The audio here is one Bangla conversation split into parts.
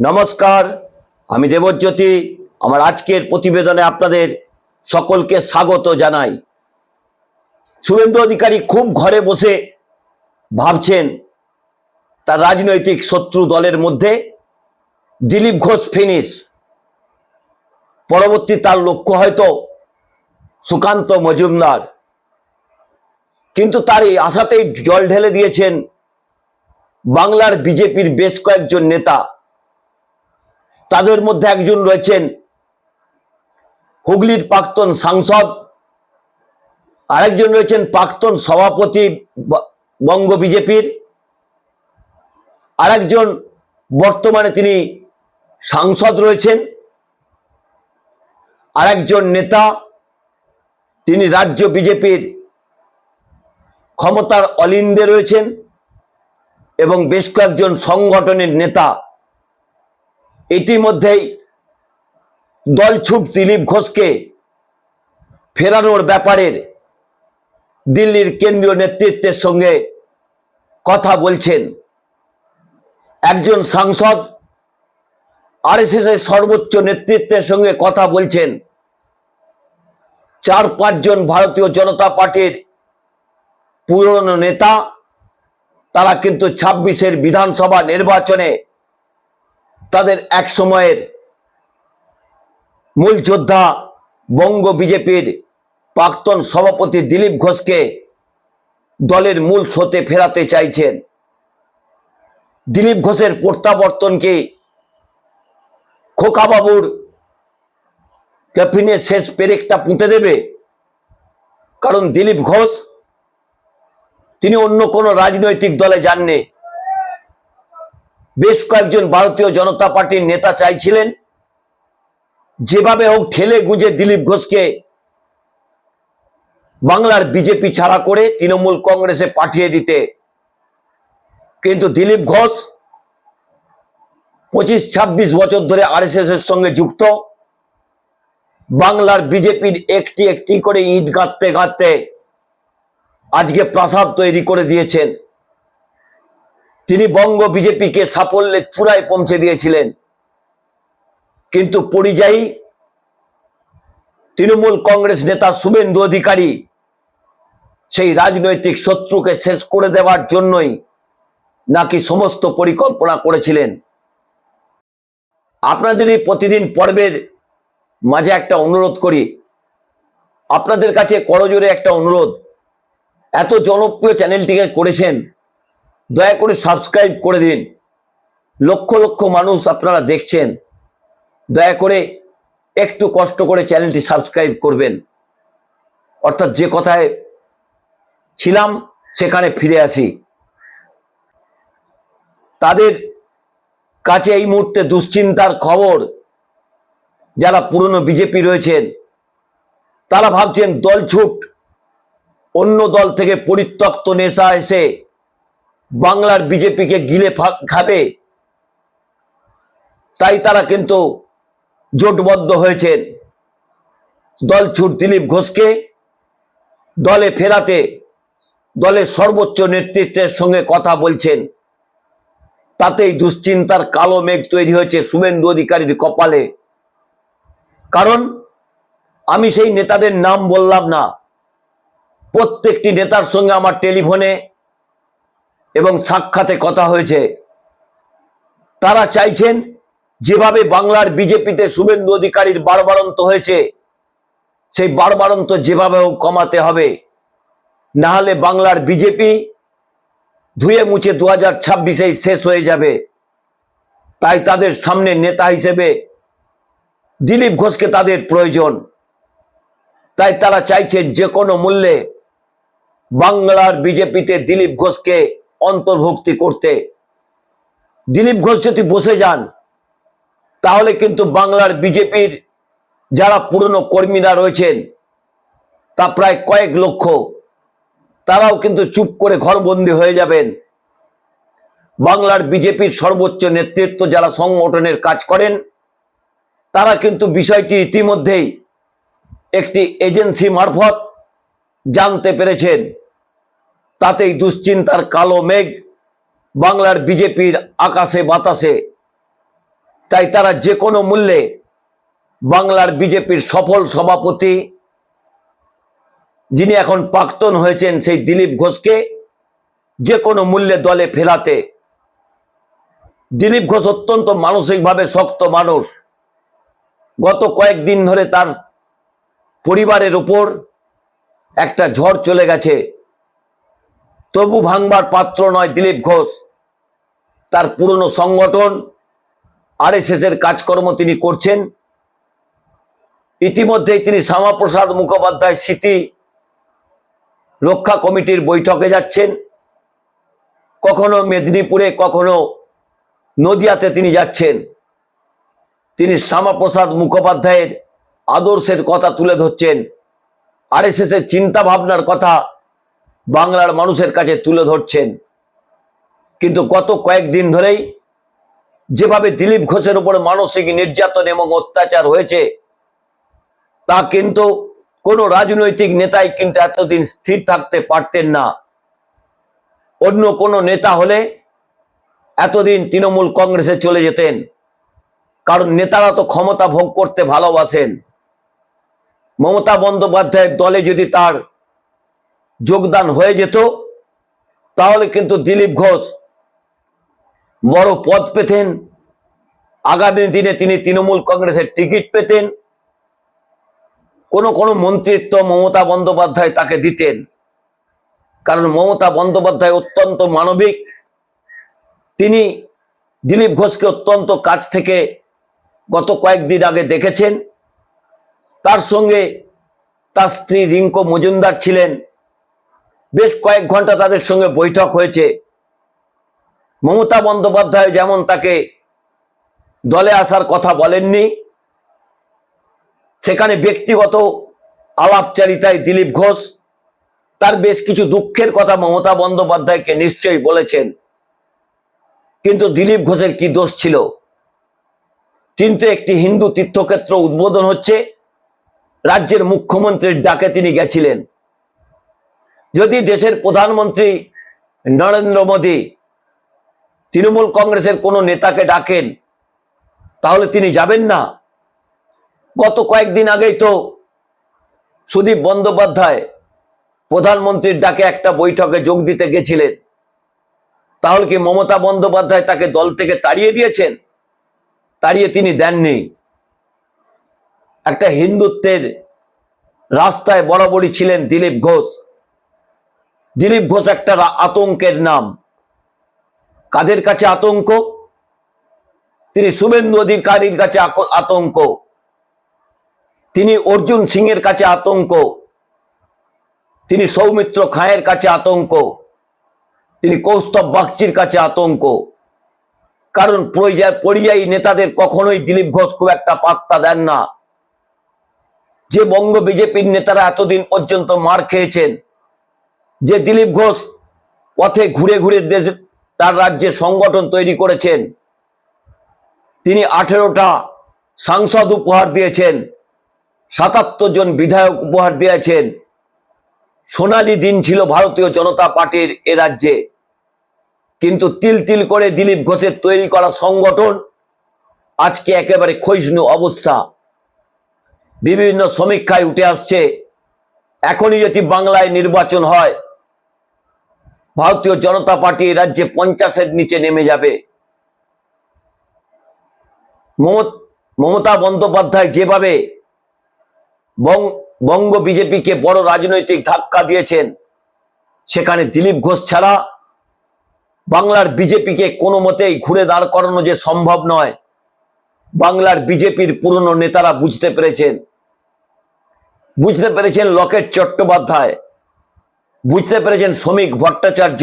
নমস্কার, আমি দেবজ্যোতি। আমার আজকের প্রতিবেদনে আপনাদের সকলকে স্বাগত জানাই। শুভেন্দু অধিকারী খুব ঘরে বসে ভাবছেন তার রাজনৈতিক শত্রু দলের মধ্যে দিলীপ ঘোষ ফিনিশ। পরবর্তী তার লক্ষ্য হয়তো সুকান্ত মজুমদার। কিন্তু তার এই আশাতেই জল ঢেলে দিয়েছেন বাংলার বিজেপির বেশ কয়েকজন নেতা। তাদের মধ্যে একজন রয়েছেন হুগলির প্রাক্তন সাংসদ, আরেকজন রয়েছেন প্রাক্তন সভাপতি বঙ্গ বিজেপির, আরেকজন বর্তমানে তিনি সাংসদ রয়েছেন, আরেকজন নেতা, তিনি রাজ্য বিজেপির ক্ষমতার অলিন্দে রয়েছেন এবং বেশ কয়েকজন সংগঠনের নেতা ইতিমধ্যেই দলছুট দিলীপ ঘোষকে ফেরানোর ব্যাপারের দিল্লির কেন্দ্রীয় নেতৃত্বের সঙ্গে কথা বলছেন একজন সাংসদ। আরএসএস এর সর্বোচ্চ নেতৃত্বের সঙ্গে কথা বলছেন চার পাঁচজন ভারতীয় জনতা পার্টির পুরনো নেতা। তারা কিন্তু ছাব্বিশের বিধানসভা নির্বাচনে তাদের এক সময়ের মূল যোদ্ধা বঙ্গ বিজেপির প্রাক্তন সভাপতি দিলীপ ঘোষকে দলের মূল স্রোতে ফেরাতে চাইছেন। দিলীপ ঘোষের প্রত্যাবর্তনকে খোকাবাবুর ক্যাফিনে শেষ পেরেকটা পুঁতে দেবে, কারণ দিলীপ ঘোষ, তিনি অন্য কোনো রাজনৈতিক দলে যাননি। বেশ কয়েকজন ভারতীয় জনতা পার্টির নেতা চাইছিলেন। যেভাবে হোক ঠেলে গুঁজে দিলীপ ঘোষকে বাংলার বিজেপি ছাড়া করে তৃণমূল কংগ্রেসে পাঠিয়ে দিতে। কিন্তু দিলীপ ঘোষ পঁচিশ, ছাব্বিশ বছর ধরে আরএসএস এর সঙ্গে যুক্ত। বাংলার বিজেপির একটি একটি করে ইট গাঁথতে গাঁথতে আজকে প্রাসাদ তৈরি করে দিয়েছেন। তিনি বঙ্গ বিজেপিকে সাফল্যের চূড়ায় পৌঁছে দিয়েছিলেন। কিন্তু পরিযায়ী তৃণমূল কংগ্রেস নেতা শুভেন্দু অধিকারী সেই রাজনৈতিক শত্রুকে শেষ করে দেওয়ার জন্যই নাকি সমস্ত পরিকল্পনা করেছিলেন। আপনাদের এই প্রতিদিন পর্বের মাঝে একটা অনুরোধ করি। আপনাদের কাছে করজোরে একটা অনুরোধ। এত জনপ্রিয় চ্যানেলটিকে করেছেন দয়া করে সাবস্ক্রাইব করে দিন। লক্ষ লক্ষ মানুষ আপনারা দেখছেন। দয়া করে একটু কষ্ট করে চ্যানেলটি সাবস্ক্রাইব করবেন। অর্থাৎ যে কথায় ছিলাম, সেখানে ফিরে আসি। তাদের কাছে এই মুহূর্তে দুশ্চিন্তার খবর, যারা পুরনো বিজেপি রয়েছেন, তারা ভাবছেন দলছুট অন্য দল থেকে পরিত্যক্ত নেশা এসে বাংলার বিজেপিকে গিলে খাবে। তাই তারা কিন্তু জোটবদ্ধ হয়েছেন। দলছুট দিলীপ ঘোষকে, দলে ফেরাতে দলের সর্বোচ্চ নেতৃত্বের সঙ্গে কথা বলছেন। তাতেই দুশ্চিন্তার কালো মেঘ তৈরি হয়েছে শুভেন্দু অধিকারীর কপালে। কারণ আমি সেই নেতাদের নাম বললাম না। প্রত্যেকটি নেতার সঙ্গে আমার টেলিফোনে এবং সাক্ষাতে কথা হয়েছে। তারা চাইছেন যেভাবে বাংলার বিজেপিতে শুভেন্দু অধিকারীর বারবারন্ত হয়েছে, সেই বারবারন্ত যেভাবে কমাতে হবে। না হলে বাংলার বিজেপি ধুয়ে মুছে দু হাজার ছাব্বিশেই শেষ হয়ে যাবে। তাই তাদের সামনে নেতা হিসেবে দিলীপ ঘোষকে তাদের প্রয়োজন। তাই তারা চাইছেন যে কোনো মূল্যে বাংলার বিজেপিতে দিলীপ ঘোষকে অন্তর্ভুক্তি করতে। দিলীপ ঘোষ যদি বসে যান, তাহলে কিন্তু বাংলার বিজেপির যারা পুরনো কর্মীরা রয়েছেন, তা প্রায় কয়েক লক্ষ, তারাও কিন্তু চুপ করে ঘরবন্দি হয়ে যাবেন। বাংলার বিজেপির সর্বোচ্চ নেতৃত্ব যারা সংগঠনের কাজ করেন, তারা কিন্তু বিষয়টি ইতিমধ্যেই একটি এজেন্সি মারফত জানতে পেরেছেন। তাতেই দুশ্চিন্তার কালো মেঘ বাংলার বিজেপির আকাশে, বাতাসে। তাই তারা যে কোনো মূল্যে বাংলার বিজেপির সফল সভাপতি, যিনি এখন প্রাক্তন হয়েছেন সেই দিলীপ ঘোষকে যে কোনো মূল্যে দলে ফেরাতে। দিলীপ ঘোষ অত্যন্ত মানসিকভাবে শক্ত মানুষ। গত কয়েকদিন ধরে তার পরিবারের উপর একটা ঝড় চলে গেছে। তবু ভাঙবার পাত্র নয় দিলীপ ঘোষ। তার পুরনো সংগঠন আরএসএস এর কাজকর্ম তিনি করছেন। ইতিমধ্যেই তিনি শ্যামাপ্রসাদ মুখোপাধ্যায় স্মৃতি রক্ষা কমিটির বৈঠকে যাচ্ছেন। কখনো মেদিনীপুরে, কখনো নদিয়াতে তিনি যাচ্ছেন। তিনি শ্যামাপ্রসাদ মুখোপাধ্যায়ের আদর্শের কথা তুলে ধরছেন। আরএসএস এর চিন্তা ভাবনার কথা বাংলার মানুষের কাছে তুলে ধরছেন। কিন্তু গত কয়েকদিন ধরেই যেভাবে দিলীপ ঘোষের উপর মানসিক নির্যাতন এবং অত্যাচার হয়েছে, তা কিন্তু কোনো রাজনৈতিক নেতাই কিন্তু এতদিন স্থির থাকতে পারতেন না। অন্য কোনো নেতা হলে এতদিন তৃণমূল কংগ্রেসে চলে যেতেন। কারণ নেতারা তো ক্ষমতা ভোগ করতে ভালোবাসেন। মমতা বন্দ্যোপাধ্যায়ের দলে যদি তার যোগদান হয়ে যেত, তাহলে কিন্তু দিলীপ ঘোষ বড় পদ পেতেন। আগামী দিনে তিনি তৃণমূল কংগ্রেসের টিকিট পেতেন। কোনো কোনো মন্ত্রিত্ব মমতা বন্দ্যোপাধ্যায় তাকে দিতেন। কারণ মমতা বন্দ্যোপাধ্যায় অত্যন্ত মানবিক। তিনি দিলীপ ঘোষকে অত্যন্ত কাছ থেকে গত কয়েকদিন আগে দেখেছেন। তার সঙ্গে তার স্ত্রী রিঙ্কো মজুমদার ছিলেন। বেশ কয়েক ঘণ্টা তাদের সঙ্গে বৈঠক হয়েছে। মমতা বন্দ্যোপাধ্যায় যেমন তাকে দলে আসার কথা বলেননি, সেখানে ব্যক্তিগত আলাপচারিতায় দিলীপ ঘোষ, তার বেশ কিছু দুঃখের কথা মমতা বন্দ্যোপাধ্যায়কে নিশ্চয়ই বলেছেন। কিন্তু দিলীপ ঘোষের কি দোষ ছিল? কিন্তু একটি হিন্দু তীর্থক্ষেত্র উদ্বোধন হচ্ছে, রাজ্যের মুখ্যমন্ত্রীর ডাকে তিনি গেছিলেন। যদি দেশের প্রধানমন্ত্রী নরেন্দ্র মোদী তৃণমূল কংগ্রেসের কোনো নেতাকে ডাকেন, তাহলে তিনি যাবেন না। গত কয়েকদিন আগেই তো সুদীপ বন্দ্যোপাধ্যায় প্রধানমন্ত্রীর ডাকে একটা বৈঠকে যোগ দিতে গেছিলেন। তাহলে কি মমতা বন্দ্যোপাধ্যায় তাকে দল থেকে তাড়িয়ে দিয়েছেন? তাড়িয়ে তিনি দেননি। একটা হিন্দুত্বের রাস্তায় বরাবরই ছিলেন দিলীপ ঘোষ। দিলীপ ঘোষ একটা আতঙ্কের নাম। কাদের কাছে আতঙ্ক? তিনি শুভেন্দু অধিকারীর কাছে আতঙ্ক। তিনি অর্জুন সিং এর কাছে আতঙ্ক। তিনি সৌমিত্র খাঁয়ের কাছে আতঙ্ক। তিনি কৌস্তব বাগচির কাছে আতঙ্ক। কারণ পরিযায়ী পরিযায়ী নেতাদের কখনোই দিলীপ ঘোষ খুব একটা পাত্তা দেন না। যে বঙ্গ বিজেপির নেতারা এতদিন পর্যন্ত মার খেয়েছেন যে দিলীপ ঘোষ পথে ঘুরে ঘুরে দেশ, তার রাজ্যে সংগঠন তৈরি করেছেন, তিনি আঠেরোটা সাংসদ উপহার দিয়েছেন, সাতাত্তর জন বিধায়ক উপহার দিয়েছেন। সোনালি দিন ছিল ভারতীয় জনতা পার্টির এ রাজ্যে। কিন্তু তিল তিল করে দিলীপ ঘোষের তৈরি করা সংগঠন আজকে একেবারে ক্ষয়িষ্ণু অবস্থা। বিভিন্ন সমীক্ষায় উঠে আসছে, এখনই যদি বাংলায় নির্বাচন হয় ভারতীয় জনতা পার্টি রাজ্যে পঞ্চাশের নিচে নেমে যাবে। মমত- বন্দ্যোপাধ্যায় যেভাবে বঙ্গ বিজেপিকে বড় রাজনৈতিক ধাক্কা দিয়েছেন, সেখানে দিলীপ ঘোষ ছাড়া বাংলার বিজেপিকে কোনো মতেই ঘুরে দাঁড় করানো যে সম্ভব নয়, বাংলার বিজেপির পুরনো নেতারা বুঝতে পেরেছেন। বুঝতে পেরেছেন লকেট চট্টোপাধ্যায়। বুঝতে পেরেছেন শ্রমিক ভট্টাচার্য?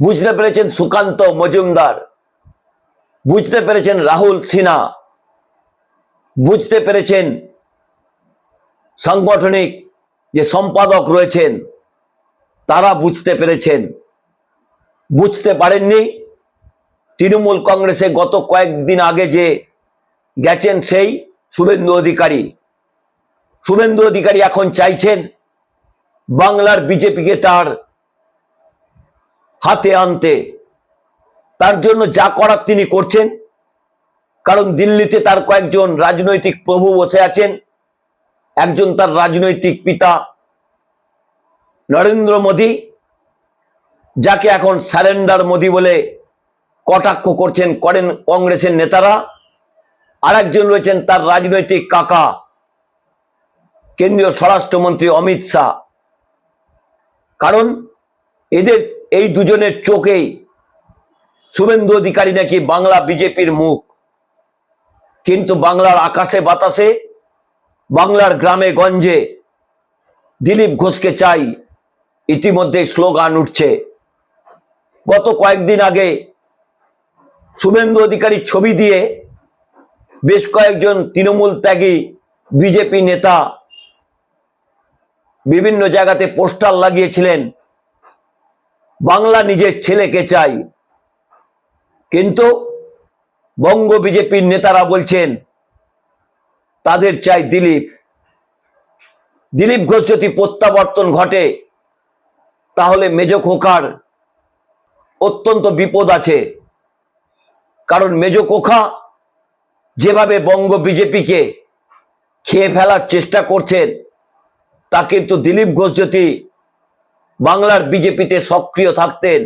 বুঝতে পেরেছেন সুকান্ত মজুমদার? বুঝতে পেরেছেন রাহুল সিনহা? বুঝতে পেরেছেন সাংগঠনিক যে সম্পাদক রয়েছেন, তারা বুঝতে পেরেছেন। বুঝতে পারেননি। তৃণমূল কংগ্রেসে গত কয়েকদিন আগে যে গেছেন সেই শুভেন্দু অধিকারী। শুভেন্দু অধিকারী এখন চাইছেন বাংলার বিজেপিকে তার হাতে আনতে, তার জন্য যা করার তিনি করছেন। কারণ দিল্লিতে তার কয়েকজন রাজনৈতিক প্রভু বসে আছেন। একজন তার রাজনৈতিক পিতা নরেন্দ্র মোদী, যাকে এখন স্যারেন্ডার মোদী বলে কটাক্ষ করছেন করেন কংগ্রেসের নেতারা। আর একজন রয়েছেন তার রাজনৈতিক কাকা, কেন্দ্রীয় স্বরাষ্ট্রমন্ত্রী অমিত শাহ। কারণ এদের এই দুজনের চোখেই শুভেন্দু অধিকারী নাকি বাংলা বিজেপির মুখ। কিন্তু বাংলার আকাশে বাতাসে, বাংলার গ্রামে গঞ্জে দিলীপ ঘোষকে চাই ইতিমধ্যে স্লোগান উঠছে। গত কয়েকদিন আগে শুভেন্দু অধিকারীর ছবি দিয়ে বেশ কয়েকজন তৃণমূল ত্যাগী বিজেপি নেতা বিভিন্ন জায়গাতে পোস্টার লাগিয়েছিলেন, বাংলা নিজের ছেলেকে চাই। কিন্তু বঙ্গ বিজেপির নেতারা বলছেন, তাদের চাই দিলীপ। দিলীপ ঘোষ যদি প্রত্যাবর্তন ঘটে, তাহলে মেজ খোকার অত্যন্ত বিপদ আছে। কারণ মেজ খোকা যেভাবে বঙ্গ বিজেপিকে খেয়ে ফেলার চেষ্টা করছেন তা কিন্তু দিলীপ ঘোষ যদি বাংলার বিজেপিতে সক্রিয় থাকতেন,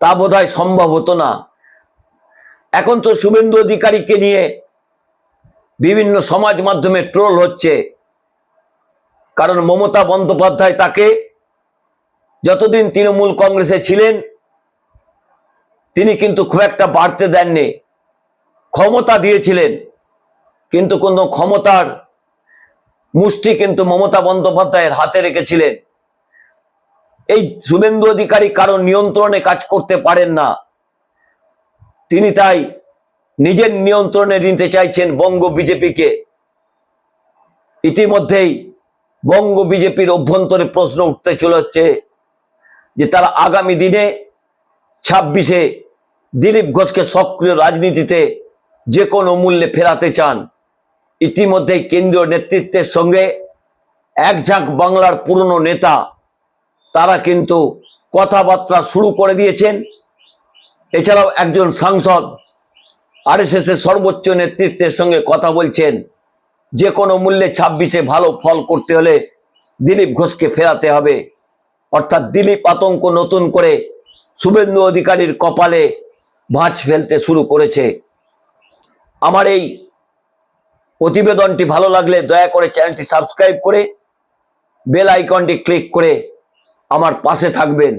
তা বোধহয় সম্ভব হতো না। এখন তো শুভেন্দু অধিকারীকে নিয়ে বিভিন্ন সমাজ মাধ্যমে ট্রোল হচ্ছে। কারণ মমতা বন্দ্যোপাধ্যায় তাকে যতদিন তৃণমূল কংগ্রেসে ছিলেন, তিনি কিন্তু খুব একটা বাড়তে দেননি। ক্ষমতা দিয়েছিলেন, কিন্তু কোনো ক্ষমতার মুষ্টি কিন্তু মমতা বন্দ্যোপাধ্যায়ের হাতে রেখেছিলেন। এই শুভেন্দু অধিকারী কারও নিয়ন্ত্রণে কাজ করতে পারেন না। তিনি তাই নিজের নিয়ন্ত্রণে নিতে চাইছেন বঙ্গ বিজেপিকে। ইতিমধ্যেই বঙ্গ বিজেপির অভ্যন্তরে প্রশ্ন উঠতে চলেছে যে তারা আগামী দিনে ছাব্বিশে দিলীপ ঘোষকে সক্রিয় রাজনীতিতে যে কোনো মূল্যে ফেরাতে চান। ইতিমধ্যেই কেন্দ্রীয় নেতৃত্বের সঙ্গে এক ঝাঁক বাংলার পুরনো নেতা, তারা কিন্তু কথাবার্তা শুরু করে দিয়েছেন। এছাড়াও একজন সাংসদ আরএসএস এর সর্বোচ্চ নেতৃত্বের সঙ্গে কথা বলছেন, যে কোনো মূল্যে ছাব্বিশে ভালো ফল করতে হলে দিলীপ ঘোষকে ফেরাতে হবে। অর্থাৎ দিলীপ আতঙ্ক নতুন করে শুভেন্দু অধিকারীর কপালে ভাঁজ ফেলতে শুরু করেছে। আমার এই প্রতিবেদনটি ভালো লাগলে দয়া করে চ্যানেলটি সাবস্ক্রাইব করে বেল আইকনটি ক্লিক করে আমার পাশে থাকবেন।